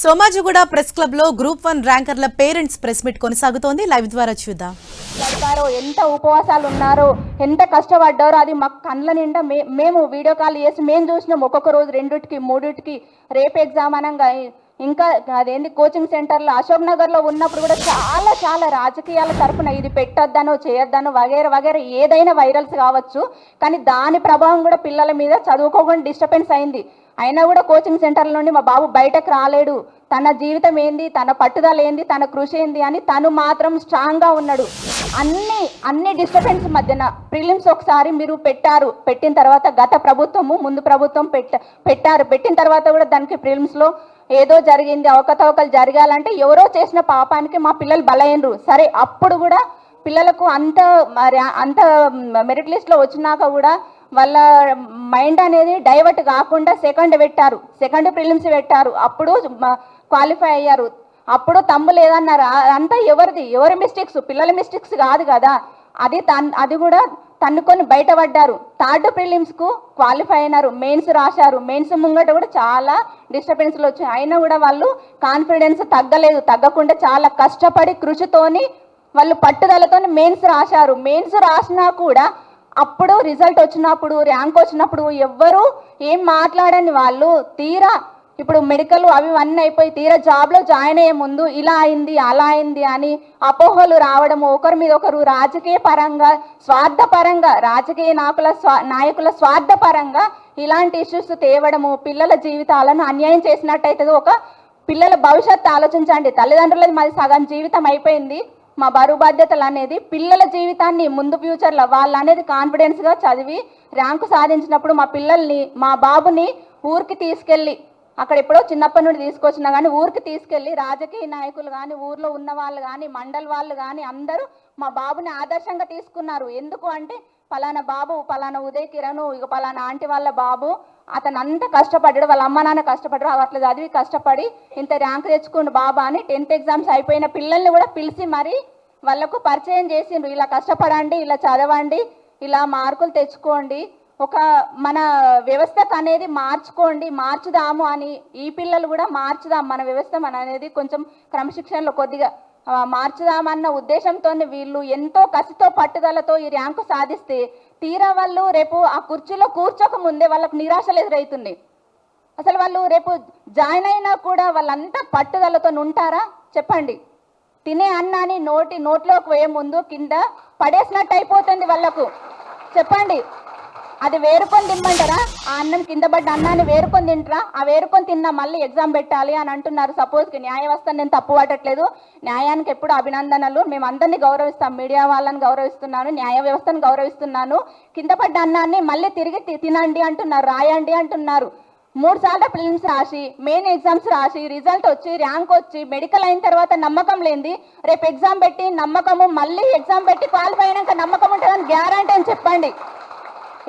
Somajiguda press క్లబ్లో group one ర్యాంకర్ల parents press meet కొనసాగుతోంది. లైవ్ ద్వారా చూద్దాం. గడిపారు ఎంత ఉపవాసాలు ఉన్నారో ఎంత కష్టపడ్డారో అది మా కళ్ళ నిండా మే మేము వీడియో కాల్ చేసి మేము చూసినాం. ఒక్కొక్క రోజు రెండుటికి మూడింటికి రేపు ఎగ్జామ్ అనగా ఇంకా అదేంటి కోచింగ్ సెంటర్లో అశోక్ నగర్లో ఉన్నప్పుడు కూడా చాలా చాలా రాజకీయాల తరఫున ఇది పెట్టొద్దనో చేయొద్దనో వగేర వగేర ఏదైనా వైరల్స్ కావచ్చు. కానీ దాని ప్రభావం కూడా పిల్లల మీద చదువుకోకుండా డిస్టర్బెన్స్ అయింది. అయినా కూడా కోచింగ్ సెంటర్ల నుండి మా బాబు బయటకు రాలేడు. తన జీవితం ఏంది? తన పట్టుదల ఏంది? తన కృషి ఏంది? అని తను మాత్రం స్ట్రాంగ్గా ఉన్నాడు. అన్ని అన్ని డిస్టర్బెన్స్ మధ్యన ప్రిలిమ్స్ ఒకసారి మీరు పెట్టారు. పెట్టిన తర్వాత గత ప్రభుత్వము ముందు ప్రభుత్వం పెట్ట పెట్టారు. పెట్టిన తర్వాత కూడా దానికి ప్రిలిమ్స్లో ఏదో జరిగింది. అవకతవకలు జరగాలంటే ఎవరో చేసిన పాపానికి మా పిల్లలు బలైనరు సరే అప్పుడు కూడా పిల్లలకు అంత మరి అంత మెరిట్ లిస్ట్లో వచ్చినాక కూడా వాళ్ళ మైండ్ అనేది డైవర్ట్ కాకుండా సెకండ్ పెట్టారు. సెకండ్ ప్రిలిమ్స్ పెట్టారు. అప్పుడు క్వాలిఫై అయ్యారు. అప్పుడు తమ్ము లేదన్నారు. అంతా ఎవరిది? ఎవరి మిస్టేక్స్ పిల్లల మిస్టేక్స్ కాదు కదా. అది తన్ అది కూడా తన్నుకొని బయటపడ్డారు. థర్డ్ ప్రిలిమ్స్కు క్వాలిఫై అయినారు. మెయిన్స్ రాశారు. మెయిన్స్ ముంగట కూడా చాలా డిస్టర్బెన్స్లు వచ్చాయి. అయినా కూడా వాళ్ళు కాన్ఫిడెన్స్ తగ్గలేదు. తగ్గకుండా చాలా కష్టపడి కృషితోని వాళ్ళు పట్టుదలతో మెయిన్స్ రాశారు. మెయిన్స్ రాసినా కూడా అప్పుడు రిజల్ట్ వచ్చినప్పుడు ర్యాంక్ వచ్చినప్పుడు ఎవ్వరూ ఏం మాట్లాడని వాళ్ళు తీరా ఇప్పుడు మెడికల్ అవి ఇవన్నీ అయిపోయి తీరా జాబ్లో జాయిన్ అయ్యే ముందు ఇలా అయింది అలా అయింది అని అపోహలు రావడము ఒకరి మీద ఒకరు రాజకీయ పరంగా స్వార్థపరంగా రాజకీయ నాయకుల స్వా నాయకుల స్వార్థపరంగా ఇలాంటి ఇష్యూస్ తేవడము పిల్లల జీవితాలను అన్యాయం చేసినట్టయితే ఒక పిల్లల భవిష్యత్తు ఆలోచించండి. తల్లిదండ్రులది మాది సగం జీవితం అయిపోయింది. మా బరువు బాధ్యతలు అనేది పిల్లల జీవితాన్ని ముందు ఫ్యూచర్లో వాళ్ళు అనేది కాన్ఫిడెన్స్గా చదివి ర్యాంకు సాధించినప్పుడు మా పిల్లల్ని మా బాబుని ఊరికి తీసుకెళ్ళి అక్కడ ఎప్పుడో చిన్నప్పటి నుండి తీసుకొచ్చినా కానీ ఊరికి తీసుకెళ్ళి రాజకీయ నాయకులు కానీ ఊర్లో ఉన్న వాళ్ళు కానీ మండల్ వాళ్ళు కానీ అందరూ మా బాబుని ఆదర్శంగా తీసుకున్నారు. ఎందుకు అంటే పలానా బాబు పలానా ఉదయ్ కిరణ్ ఇక పలానా ఆంటీ వాళ్ళ బాబు అతను అంత కష్టపడ్డాడు వాళ్ళ అమ్మ నాన్న కష్టపడ్డాడు అట్లా చదివి కష్టపడి ఇంత ర్యాంక్ తెచ్చుకుండు బాబా అని టెన్త్ ఎగ్జామ్స్ అయిపోయిన పిల్లల్ని కూడా పిలిచి మరి వాళ్ళకు పరిచయం చేసిండ్రు. ఇలా కష్టపడండి ఇలా చదవండి ఇలా మార్కులు తెచ్చుకోండి ఒక మన వ్యవస్థకు అనేది మార్చుకోండి మార్చుదాము అని ఈ పిల్లలు కూడా మార్చుదాం. మన వ్యవస్థ మన అనేది కొంచెం క్రమశిక్షణలో కొద్దిగా మార్చుదామన్న ఉద్దేశంతో వీళ్ళు ఎంతో కసితో పట్టుదలతో ఈ ర్యాంకు సాధిస్తే తీరా వాళ్ళు రేపు ఆ కుర్చీలో కూర్చోక ముందే వాళ్ళకు నిరాశలు ఎదురవుతుంది అసలు వాళ్ళు రేపు జాయిన్ అయినా కూడా వాళ్ళంతా పట్టుదలతో ఉంటారా చెప్పండి. తినే అన్నాన్ని నోటి నోట్లోకి పోయే ముందు కింద పడేసినట్టు అయిపోతుంది వాళ్ళకు. చెప్పండి. అది వేరుకొని తిమ్మంటారా? ఆ అన్నం కింద పడ్డ అన్నాన్ని వేరుకొని తింటారా? ఆ వేరుకొని తిన్నా మళ్ళీ ఎగ్జామ్ పెట్టాలి అని అంటున్నారు. సపోజ్కి న్యాయ వ్యవస్థ నేను తప్పు పట్టట్లేదు న్యాయానికి ఎప్పుడు అభినందనలు. మేము అందరినీ గౌరవిస్తాం. మీడియా వాళ్ళని గౌరవిస్తున్నాను. న్యాయ వ్యవస్థను గౌరవిస్తున్నాను. కింద పడ్డ అన్నాన్ని మళ్ళీ తిరిగి తి- తినండి అంటున్నారు. రాయండి అంటున్నారు. మూడు సార్లు ప్రిలిమ్స్ రాసి మెయిన్ ఎగ్జామ్స్ రాసి రిజల్ట్ వచ్చి ర్యాంక్ వచ్చి మెడికల్ అయిన తర్వాత నమ్మకం లేనిది రేపు ఎగ్జామ్ పెట్టి నమ్మకము మళ్ళీ ఎగ్జామ్ పెట్టి క్వాలిఫై అయినాక నమ్మకం ఉంటుందని గ్యారంటీ అని చెప్పండి.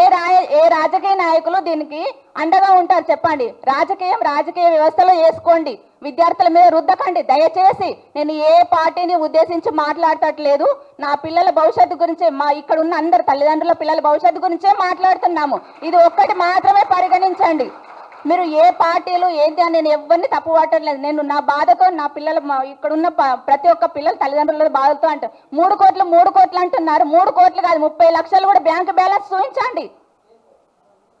ఏ రాయ ఏ రాజకీయ నాయకులు దీనికి అండగా ఉంటారు చెప్పండి. రాజకీయం రాజకీయ వ్యవస్థలో చేసుకోండి విద్యార్థుల మీద రుద్దకండి. దయచేసి నేను ఏ పార్టీని ఉద్దేశించి మాట్లాడటట్లేదు నా పిల్లల భవిష్యత్తు గురించే మా ఇక్కడ ఉన్న అందరు తల్లిదండ్రుల పిల్లల భవిష్యత్తు గురించే మాట్లాడుతున్నాము. ఇది ఒక్కటి మాత్రమే పరిగణించండి. మీరు ఏ పార్టీలు ఏంటి అని నేను ఎవరిని తప్పు పట్టట్లేదు. నేను నా బాధతో నా పిల్లలు ఇక్కడున్న ప్రతి ఒక్క పిల్లల తల్లిదండ్రుల బాధతో అంటారు మూడు కోట్లు మూడు కోట్లు అంటున్నారు. మూడు కోట్లు కాదు ముప్పై లక్షలు కూడా బ్యాంక్ బ్యాలెన్స్ చూపించండి.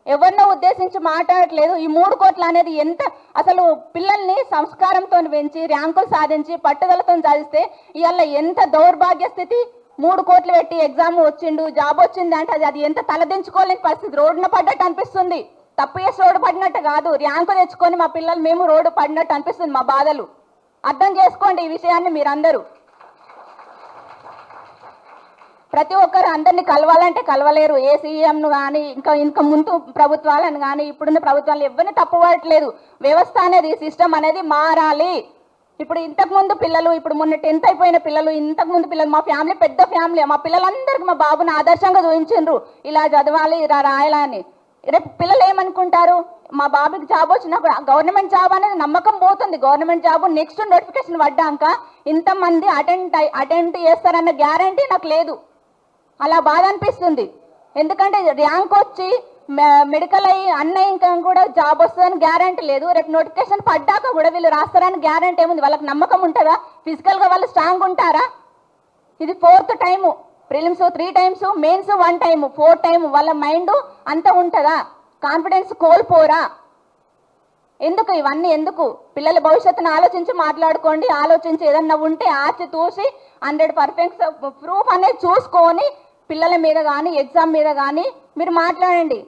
ఎవరినో ఉద్దేశించి మాట్లాడట్లేదు. ఈ మూడు కోట్లు అనేది ఎంత అసలు పిల్లల్ని సంస్కారంతో పెంచి ర్యాంకులు సాధించి పట్టుదలతో సాధిస్తే ఇవాళ ఎంత దౌర్భాగ్య స్థితి. మూడు కోట్లు పెట్టి ఎగ్జామ్ వచ్చిండు జాబ్ వచ్చింది అంటే అది అది ఎంత తలదించుకోలేని పరిస్థితి. రోడ్డున పడ్డట్టు అనిపిస్తుంది. తప్పు చేసి రోడ్డు పడినట్టు కాదు. ర్యాంకు తెచ్చుకొని మా పిల్లలు మేము రోడ్డు పడినట్టు అనిపిస్తుంది మా బాధలు. అర్థం చేసుకోండి ఈ విషయాన్ని మీరందరూ. ప్రతి ఒక్కరు అందరినీ కలవాలంటే కలవలేరు. ఏ సీఎంను కానీ ఇంకా ఇంకా ముందు ప్రభుత్వాలను కానీ ఇప్పుడున్న ప్రభుత్వాలు ఎవరిని తప్పుపడట్లేదు వ్యవస్థ అనేది సిస్టమ్ అనేది మారాలి. ఇప్పుడు ఇంతకుముందు పిల్లలు ఇప్పుడు మొన్న టెన్త్ అయిపోయిన పిల్లలు ఇంతకు ముందు పిల్లలు మా ఫ్యామిలీ పెద్ద ఫ్యామిలీ మా పిల్లలందరికీ మా బాబుని ఆదర్శంగా చూపించిండ్రు. ఇలా చదవాలి ఇలా రాయాలని. రేపు పిల్లలు ఏమనుకుంటారు? మా బాబుకి జాబ్ వచ్చినప్పుడు గవర్నమెంట్ జాబ్ అనేది నమ్మకం పోతుంది. గవర్నమెంట్ జాబ్ నెక్స్ట్ నోటిఫికేషన్ పడ్డాక ఇంతమంది అటెండ్ అటెండ్ చేస్తారన్న గ్యారంటీ నాకు లేదు. అలా బాధ అనిపిస్తుంది. ఎందుకంటే ర్యాంక్ వచ్చి మె- మెడికల్ అయ్యి అన్న ఇంకా కూడా జాబ్ వస్తుందని గ్యారంటీ లేదు. రేపు నోటిఫికేషన్ పడ్డాక కూడా వీళ్ళు రాస్తారని గ్యారంటీ ఏముంది? వాళ్ళకి నమ్మకం ఉంటుందా? ఫిజికల్గా వాళ్ళు స్ట్రాంగ్ ఉంటారా? ఇది fourth time prelims three times mains one time four time వాళ్ళ మైండ్ అంత ఉంటుందా? కాన్ఫిడెన్స్ కోల్పోరా? ఎందుకు ఇవన్నీ ఎందుకు? పిల్లల భవిష్యత్తును ఆలోచించి మాట్లాడుకోండి ఆలోచించి ఏదన్నా ఉంటే ఆచి తూసి హండ్రెడ్ పర్ఫెక్ట్ ప్రూఫ్ అనేది చూసుకొని పిల్లల మీద కానీ ఎగ్జామ్ మీద కానీ మీరు మాట్లాడండి.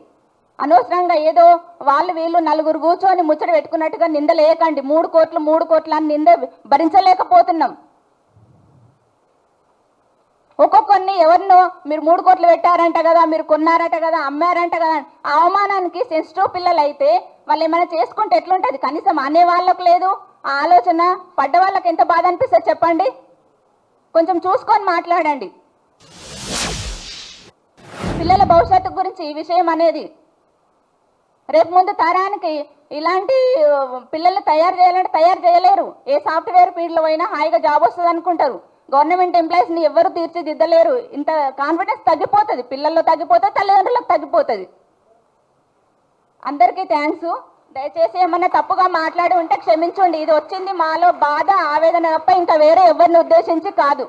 అనవసరంగా ఏదో వాళ్ళు వీళ్ళు నలుగురు కూర్చొని ముచ్చట పెట్టుకున్నట్టుగా నిందలేయకండి మూడు కోట్లు మూడు కోట్లు అని నింద భరించలేకపోతున్నాం. ఒక్కొక్కరిని ఎవరినో మీరు మూడు కోట్లు పెట్టారంట కదా మీరు కొన్నారంట కదా అమ్మారంట కదా ఆ అవమానానికి సెన్సిటివ్ పిల్లలు అయితే వాళ్ళు ఏమైనా చేసుకుంటే ఎట్లుంటుంది? కనీసం అనే వాళ్ళకు లేదు. ఆ ఆలోచన పడ్డ వాళ్ళకి ఎంత బాధ అనిపిస్తుంది చెప్పండి? కొంచెం చూసుకొని మాట్లాడండి. పిల్లల భవిష్యత్తు గురించి ఈ విషయం అనేది. రేపు ముందు తరానికి ఇలాంటి పిల్లల్ని తయారు చేయాలంటే తయారు చేయలేరు. ఏ సాఫ్ట్వేర్ ఫీల్డ్లో అయినా హాయిగా జాబ్ వస్తుంది అనుకుంటారు గవర్నమెంట్ ఎంప్లాయీస్ని ఎవరు తీర్చిదిద్దలేరు. ఇంత కాన్ఫిడెన్స్ తగ్గిపోతుంది. పిల్లల్లో తగ్గిపోతుంది తల్లిదండ్రులకు తగ్గిపోతుంది. అందరికీ థ్యాంక్స్ దయచేసి ఏమన్నా తప్పుగా మాట్లాడి ఉంటే క్షమించండి. ఇది వచ్చింది మాలో బాధ ఆవేదన తప్ప ఇంకా వేరే ఎవరిని ఉద్దేశించి కాదు.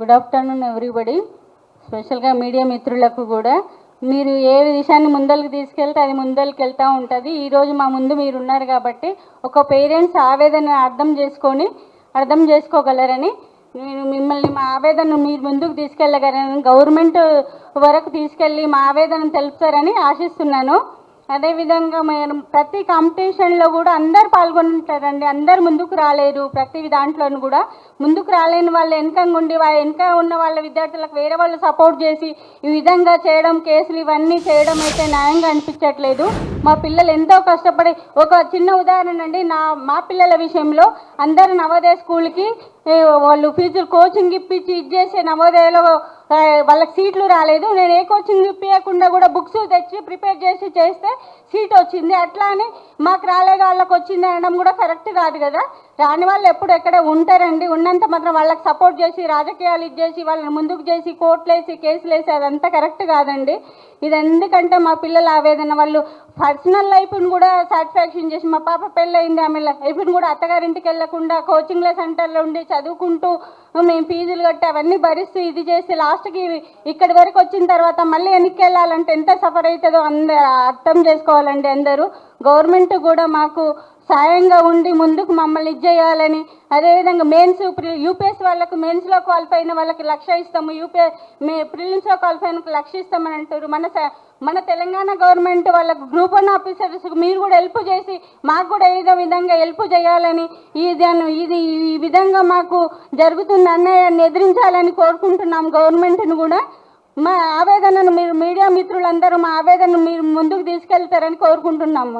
గుడ్ ఆఫ్టర్నూన్ ఎవ్రీబడి స్పెషల్గా మీడియా మిత్రులకు కూడా మీరు ఏ విషయాన్ని ముందరికి తీసుకెళ్తే అది ముందరికి వెళ్తూ ఉంటుంది. ఈరోజు మా ముందు మీరు ఉన్నారు కాబట్టి ఒక పేరెంట్స్ ఆవేదన అర్థం చేసుకొని అర్థం చేసుకోగలరని నేను మిమ్మల్ని మా ఆవేదనను మీరు ముందుకు తీసుకెళ్ళగలరని గవర్నమెంట్ వరకు తీసుకెళ్ళి మా ఆవేదన తెలుపుతారని ఆశిస్తున్నాను. అదేవిధంగా మేము ప్రతి కాంపిటీషన్లో కూడా అందరు పాల్గొంటారండి అందరు ముందుకు రాలేరు. ప్రతి దాంట్లోనూ కూడా ముందుకు రాలేని వాళ్ళు వెనకంగా ఉండి వాళ్ళ వెనక ఉన్న వాళ్ళ విద్యార్థులకు వేరే వాళ్ళు సపోర్ట్ చేసి ఈ విధంగా చేయడం కేసులు ఇవన్నీ చేయడం అయితే న్యాయంగా అనిపించట్లేదు. మా పిల్లలు ఎంతో కష్టపడి ఒక చిన్న ఉదాహరణ అండి. నా మా పిల్లల విషయంలో అందరు నవోదయ స్కూల్కి వాళ్ళు ఫీజులు కోచింగ్ ఇప్పించి ఇచ్చేసే నవోదయలో వాళ్ళకి సీట్లు రాలేదు. నేను ఏ కోచింగ్ చూపించకుండా కూడా బుక్స్ తెచ్చి ప్రిపేర్ చేసి చేస్తే సీట్ వచ్చింది. అట్లా అని మాకు రాలేదు వాళ్ళకి వచ్చింది అనడం కూడా కరెక్ట్ కాదు కదా. రాని వాళ్ళు ఎప్పుడు ఎక్కడ ఉంటారండి? ఉన్నంత మాత్రం వాళ్ళకి సపోర్ట్ చేసి రాజకీయాలు ఇచ్చేసి వాళ్ళని ముందుకు చేసి కోర్టులు వేసి కేసులు వేసి అదంతా కరెక్ట్ కాదండి. ఇది ఎందుకంటే మా పిల్లల ఆవేదన వాళ్ళు పర్సనల్ లైఫ్ని కూడా సాటిస్ఫాక్షన్ చేసి మా పాప పెళ్ళయింది ఆమె లైఫ్ని కూడా అత్తగారింటికి వెళ్ళకుండా కోచింగ్ల సెంటర్లో ఉండి చదువుకుంటూ మేము ఫీజులు కట్టి అవన్నీ భరిస్తూ ఇది చేసి లాస్ట్కి ఇక్కడి వరకు వచ్చిన తర్వాత మళ్ళీ వెనక్కి వెళ్ళాలంటే ఎంత సఫర్ అవుతుందో అందరు అర్థం చేసుకోవాలండి అందరూ. గవర్నమెంట్ కూడా మాకు సాయంగా ఉండి ముందుకు మమ్మల్ని ఇది చేయాలని. అదేవిధంగా మెయిన్స్ యూపీఎస్ వాళ్ళకు మెయిన్స్లో క్వాలిఫై అయిన వాళ్ళకి లక్ష ఇస్తాము. యూపీఎస్ మే ప్రిలిమ్స్లో క్వాలిఫై అయిన లక్ష ఇస్తామని అంటారు. మన మన తెలంగాణ గవర్నమెంట్ వాళ్ళకు గ్రూప్ వన్ ఆఫీసర్స్ మీరు కూడా హెల్ప్ చేసి మాకు కూడా ఏదో విధంగా హెల్ప్ చేయాలని ఇది దాన్ని ఇది ఈ విధంగా మాకు జరుగుతున్న అన్యాయాన్ని ఎదిరించాలని కోరుకుంటున్నాం గవర్నమెంట్ను కూడా. మా ఆవేదనను మీరు మీడియా మిత్రులందరూ మా ఆవేదనను మీరు ముందుకు తీసుకెళ్తారని కోరుకుంటున్నాము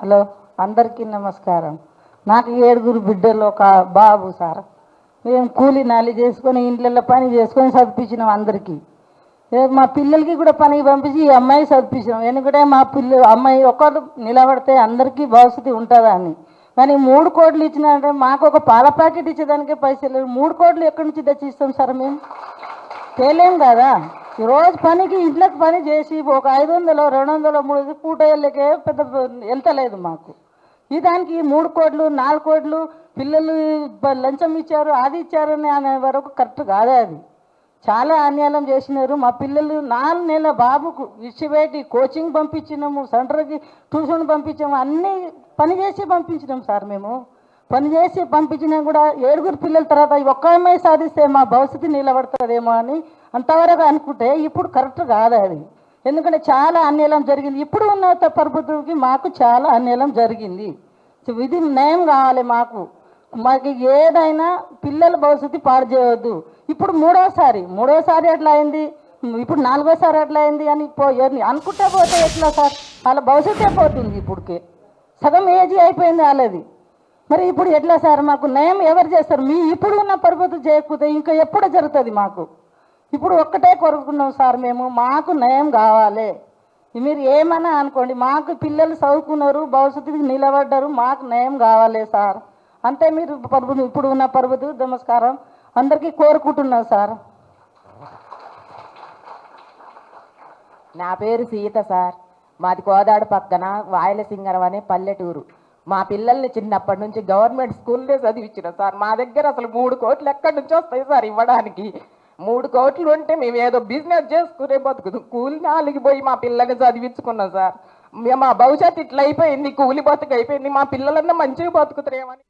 హలో అందరికీ నమస్కారం. నాకు ఏడుగురు బిడ్డలు ఒక బాబు సార్. మేము కూలి నాలి చేసుకొని ఇంట్లో పని చేసుకొని చదివించినాం అందరికీ. మా పిల్లలకి కూడా పనికి పంపించి ఈ అమ్మాయి చదివించినాం. ఎందుకంటే మా పిల్ల అమ్మాయి ఒకరు నిలబడితే అందరికీ భవిష్యత్తు ఉంటుందా అని. కానీ మూడు కోట్లు ఇచ్చినారంటే మాకు ఒక పాల ప్యాకెట్ ఇచ్చేదానికే పైసలు మూడు కోట్లు ఎక్కడి నుంచి తెచ్చిస్తాం సార్ మేము? తేలేం కదా? రోజు పనికి ఇంట్లోకి పని చేసి ఒక ఐదు వందలు రెండు వందలు మూడు వందలు పూట వెళ్ళకే పెద్ద వెళ్తలేదు మాకు. ఈ దానికి మూడు కోట్లు నాలుగు కోట్లు పిల్లలు లంచం ఇచ్చారు అది ఇచ్చారని అనే వరకు కరెక్ట్ కాదే అది. చాలా అన్యాయం చేసినారు. మా పిల్లలు నాలుగు నెలల బాబుకు విడిచిపెట్టి కోచింగ్ పంపించినాము సెంటర్కి ట్యూషన్ పంపించాము అన్నీ పని చేసి పంపించినాం సార్ మేము. పని చేసి పంపించినా కూడా ఏడుగురు పిల్లల తర్వాత ఒక్కమే ఒక్క అమ్మాయి సాధిస్తే మా భవిష్యత్తు నిలబడుతుందేమో అని అంతవరకు అనుకుంటే ఇప్పుడు కరెక్ట్ కాదు అది. ఎందుకంటే చాలా అన్యాయం జరిగింది. ఇప్పుడు ఉన్న ప్రభుత్వంకి మాకు చాలా అన్యాయం జరిగింది. విధి ఇది న్యాయం కావాలి మాకు. మాకు ఏదైనా పిల్లల భవిష్యత్తు పాడు చేయవద్దు. ఇప్పుడు మూడోసారి మూడోసారి ఎట్లా అయింది? ఇప్పుడు నాలుగోసారి ఎట్లా అయింది అని పో అనుకుంటే పోతే ఎట్లా సార్? వాళ్ళ భవిష్యత్తే పోతుంది ఇప్పటికే. సగం ఏజీ అయిపోయింది వాళ్ళది. మరి ఇప్పుడు ఎట్లా సార్ మాకు నయం ఎవరు చేస్తారు? మీ ఇప్పుడు ఉన్న పరిపతి చేయకపోతే ఇంకా ఎప్పుడు జరుగుతుంది మాకు? ఇప్పుడు ఒక్కటే కోరుకున్నాం సార్ మేము మాకు నయం కావాలి. మీరు ఏమన్నా అనుకోండి మాకు పిల్లలు చదువుకున్నారు భవిష్యత్తుకి నిలబడ్డారు మాకు నయం కావాలి సార్. అంతే మీరు పర్వదు ఇప్పుడు ఉన్న పర్వదు నమస్కారం. అందరికీ కోరుకుంటున్నాం సార్. నా పేరు సీత సార్. మాది కోదాడ పక్కన వాయలసింగరం అనే పల్లెటూరు. మా పిల్లల్ని చిన్నప్పటి నుంచి గవర్నమెంట్ స్కూల్లో చదివించిన సార్. మా దగ్గర అసలు మూడు కోట్లు ఎక్కడి నుంచి వస్తాయి సార్ ఇవ్వడానికి? మూడు కోట్లు ఉంటే మేము ఏదో బిజినెస్ చేసుకునే బతుకుదు. కూలి ఆలిగిపోయి మా పిల్లల్ని చదివించుకున్నాం సార్. మేము మా భవిష్యత్తు ఇట్లా అయిపోయింది కూలి బతుకు అయిపోయింది మా పిల్లలన్నా మంచిగా బతుకుతారేమని